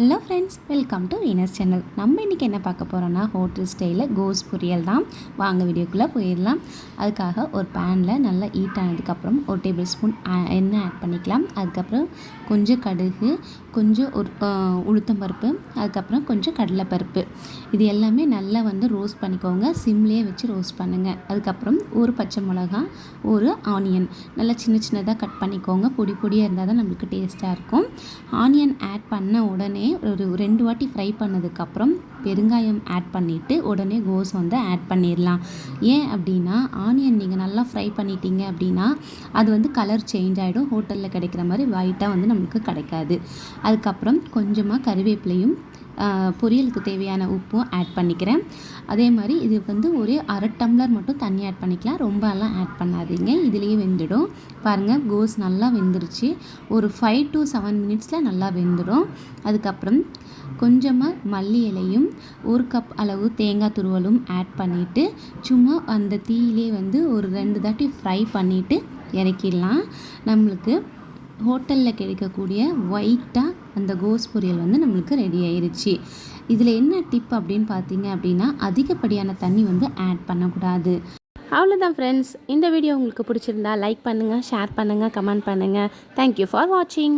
Hello friends welcome to Reena's channel நம்ம இன்றைக்கி என்ன பார்க்க போகிறோன்னா ஹோட்டல் ஸ்டைலில் கோஸ் பொரியல் தான். வாங்க வீடியோக்குள்ளே போயிடலாம். அதுக்காக ஒரு பேனில் நல்லா ஹீட் ஆனதுக்கப்புறம் ஒரு டேபிள் ஸ்பூன் எண்ணெய் ஆட் பண்ணிக்கலாம். அதுக்கப்புறம் கொஞ்சம் கடுகு கொஞ்சம் ஒரு உளுத்தம் பருப்பு அதுக்கப்புறம் கொஞ்சம் கடலைப்பருப்பு. இது எல்லாமே நல்லா வந்து ரோஸ்ட் பண்ணிக்கோங்க. சிம்லேயே வச்சு ரோஸ்ட் பண்ணுங்கள் அதுக்கப்புறம் ஒரு பச்சை மிளகா ஒரு ஆனியன் நல்லா சின்ன சின்னதாக கட் பண்ணிக்கோங்க. பொடி பொடியாக இருந்தால் தான் நம்மளுக்கு டேஸ்ட்டாக இருக்கும். ஆனியன் ஆட் பண்ண உடனே ஒரு ரெண்டு வாட்டி ஃப்ரை பண்ணதுக்கப்புறம் பெருங்காயம் ஆட் பண்ணிவிட்டு உடனே கோஸ் வந்து ஆட் பண்ணிடலாம் ஏன் அப்படின்னா ஆனியன் நீங்கள் நல்லா ஃப்ரை பண்ணிட்டீங்க அப்படின்னா அது வந்து கலர் சேஞ்ச் ஆகிடும் ஹோட்டலில் கிடைக்கிற மாதிரி ஒயிட்டாக வந்து நம்மளுக்கு கிடைக்காது. அதுக்கப்புறம் கொஞ்சமாக கருவேப்பிலையும் பொரியலுக்கு தேவையான உப்பும் ஆட் பண்ணிக்கிறேன். அதே மாதிரி இது வந்து ஒரு அரை டம்ளர் மட்டும் தண்ணி ஆட் பண்ணிக்கலாம். ரொம்பலாம் ஆட் பண்ணாதீங்க. இதுலேயே வெந்துடும். பாருங்கள் கோஸ் நல்லா வெந்துருச்சு. ஒரு ஃபைவ் டு செவன் மினிட்ஸில் நல்லா வெந்துடும். அதுக்கப்புறம் கொஞ்சமாக மல்லி இலையும் ஒரு கப் அளவு தேங்காய் துருவலும் ஆட் பண்ணிவிட்டு சும்மா அந்த தீயிலே வந்து ஒரு ரெண்டு தாட்டி ஃப்ரை பண்ணிவிட்டு இறக்கிடலாம். நம்மளுக்கு ஹோட்டலில் கிடைக்கக்கூடிய ஒயிட்டாக அந்த கோஸ் பொரியல் வந்து நம்மளுக்கு ரெடி ஆயிடுச்சு இதில் என்ன டிப் அப்படின்னு பார்த்தீங்க அப்படின்னா அதிகப்படியான தண்ணி வந்து ஆட் பண்ணக்கூடாது. அவ்வளோதான் ஃப்ரெண்ட்ஸ் இந்த வீடியோ உங்களுக்கு பிடிச்சிருந்தா லைக் பண்ணுங்கள் ஷேர் பண்ணுங்கள் கமெண்ட் பண்ணுங்கள் தேங்க்யூ ஃபார் வாட்சிங்